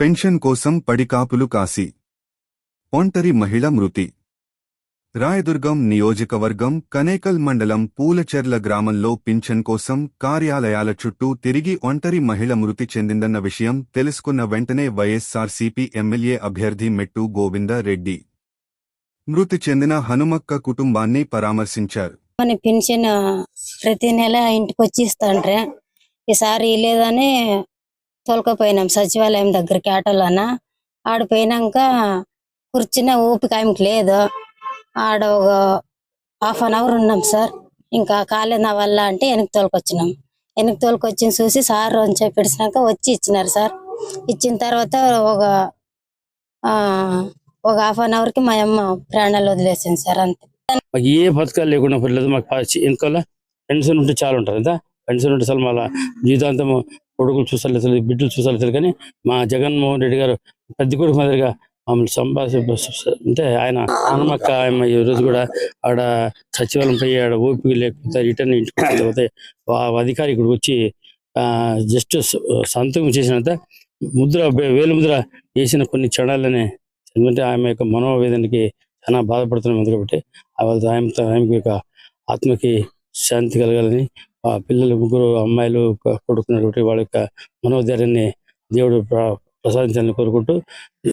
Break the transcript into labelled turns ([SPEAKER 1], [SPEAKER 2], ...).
[SPEAKER 1] Pension కోసం పడికాపులు కాసి. ఒంటరి మహిళ మృతి. రాయదుర్గం నియోజకవర్గం కనేకల్ మండలం పూలచెర్ల గ్రామంలో పింఛన్ కోసం కార్యాలయాల చుట్టూ తిరిగి ఒంటరి మహిళ మృతి చెందిందన్న విషయం తెలుసుకున్న వెంటనే వైఎస్సార్సీపీ ఎమ్మెల్యే అభ్యర్థి మెట్టు గోవిందరెడ్డి మృతి చెందిన హనుమక్క కుటుంబాన్ని పరామర్శించారు.
[SPEAKER 2] మన ప్రతి నెల ఇంటికి వచ్చి ఈసారి లేదని తోలుకపోయినాం. సచివాలయం దగ్గరికి ఆటోలోన ఆడ పోయినాక కూర్చున్న ఊపిక ఆమెకి లేదు. ఆడ ఒక హాఫ్ అన్ అవర్ ఉన్నాం సార్. ఇంకా కాలేదు నా వల్ల అంటే వెనక్కి తోలుకొచ్చినాం. వెనక్కి తోలుకొచ్చింది చూసి సార్ అని చెప్పి పిలిచినాక వచ్చి ఇచ్చినారు సార్. ఇచ్చిన తర్వాత ఒక ఆ, ఒక హాఫ్ అన్ అవర్కి మా అమ్మ ప్రాణాలు వదిలేసింది సార్ అంతే.
[SPEAKER 3] మాకు ఏ పథకాలు లేకుండా పర్లేదు మాకు వెనకాల పెన్షన్ ఉంటే చాలా ఉంటుంది కదా? పెన్షన్ ఉంటే అసలు మళ్ళీ జీవితాంతం కొడుకులు చూసాలి తెలియదు బిడ్డలు చూసారు తెలియదు కానీ మా జగన్మోహన్ రెడ్డి గారు పెద్ద కొడుకు మాదిరిగా మమ్మల్ని సంభాష అంటే ఆయన హనుమక్క ఆయమ్మ ఈ రోజు కూడా ఆడ సచివాలయం పోయి ఆడ ఓపిక లేకపోతే రిటర్న్ ఇంటికి వచ్చిన అధికారి ఇక్కడికి వచ్చి జస్ట్ సంతకం చేసినంత ముద్ర వేలు ముద్ర వేసిన కొన్ని క్షణాలనే ఎందుకంటే ఆమె యొక్క మనోవేదనకి చాలా బాధపడుతున్నాం కాబట్టి ఆ వాళ్ళ ఆయనతో యొక్క ఆత్మకి శాంతి కలగాలని ఆ పిల్లలు ముగ్గురు అమ్మాయిలు కొడుకున్నటువంటి వాళ్ళ యొక్క మనోధైర్యాన్ని దేవుడు ప్ర- ప్రసాదించాలని కోరుకుంటూ